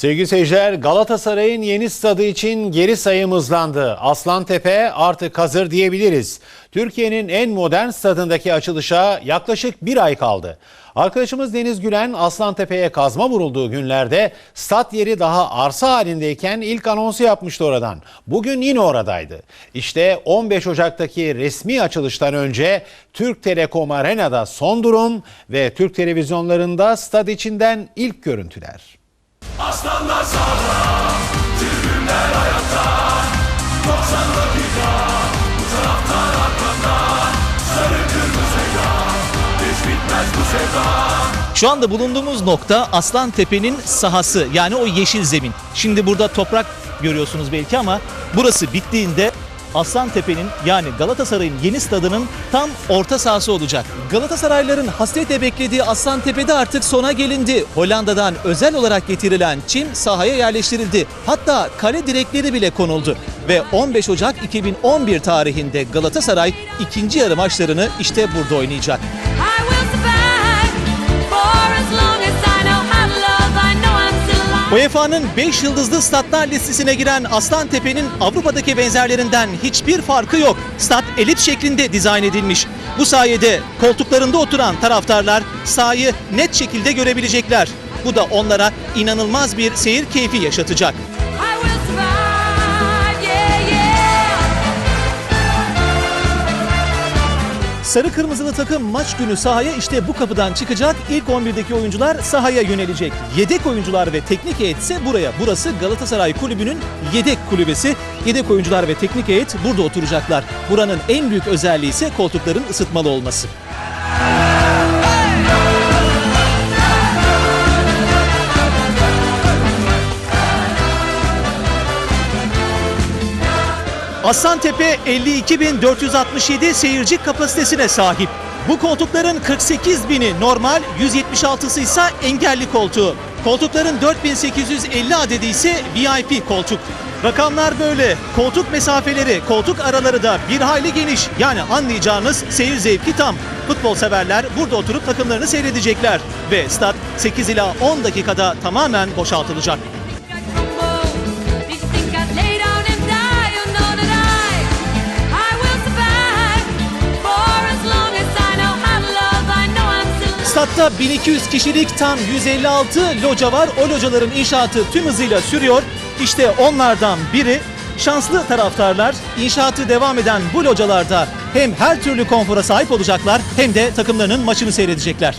Sevgili seyirciler Galatasaray'ın yeni stadı için geri sayım hızlandı. Aslantepe artık hazır diyebiliriz. Türkiye'nin en modern stadındaki açılışa yaklaşık bir ay kaldı. Arkadaşımız Deniz Gülen Aslantepe'ye kazma vurulduğu günlerde stat yeri daha arsa halindeyken ilk anonsu yapmıştı oradan. Bugün yine oradaydı. İşte 15 Ocak'taki resmi açılıştan önce Türk Telekom Arena'da son durum ve Türk televizyonlarında stad içinden ilk görüntüler. Aslanlar sağda, tribünler ayakta. 90'da bir daha, bu taraftar arkanda. Sarı kırmızıyla, hiç bitmez bu sevda. Şu anda bulunduğumuz nokta Aslantepe'nin sahası yani o yeşil zemin. Şimdi burada toprak görüyorsunuz belki ama burası bittiğinde Aslantepe'nin yani Galatasaray'ın yeni stadının tam orta sahası olacak. Galatasarayların hasretle beklediği Aslantepe'de artık sona gelindi. Hollanda'dan özel olarak getirilen çim sahaya yerleştirildi. Hatta kale direkleri bile konuldu. Ve 15 Ocak 2011 tarihinde Galatasaray ikinci yarı maçlarını işte burada oynayacak. I will UEFA'nın 5 yıldızlı statlar listesine giren Aslantepe'nin Avrupa'daki benzerlerinden hiçbir farkı yok. Stat elips şeklinde dizayn edilmiş. Bu sayede koltuklarında oturan taraftarlar sahayı net şekilde görebilecekler. Bu da onlara inanılmaz bir seyir keyfi yaşatacak. Sarı kırmızılı takım maç günü sahaya işte bu kapıdan çıkacak. İlk 11'deki oyuncular sahaya yönelecek. Yedek oyuncular ve teknik heyet ise buraya. Burası Galatasaray Kulübü'nün yedek kulübesi. Yedek oyuncular ve teknik heyet burada oturacaklar. Buranın en büyük özelliği ise koltukların ısıtmalı olması. Aslantepe 52.467 seyirci kapasitesine sahip. Bu koltukların 48 bini normal, 176'sı ise engelli koltuğu. Koltukların 4850 adedi ise VIP koltuk. Rakamlar böyle. Koltuk mesafeleri, koltuk araları da bir hayli geniş. Yani anlayacağınız seyir zevki tam. Futbol severler burada oturup takımlarını seyredecekler. Ve stat 8 ila 10 dakikada tamamen boşaltılacak. Statta 1200 kişilik tam 156 loca var. O locaların inşaatı tüm hızıyla sürüyor. İşte onlardan biri şanslı taraftarlar inşaatı devam eden bu localarda hem her türlü konfora sahip olacaklar hem de takımlarının maçını seyredecekler.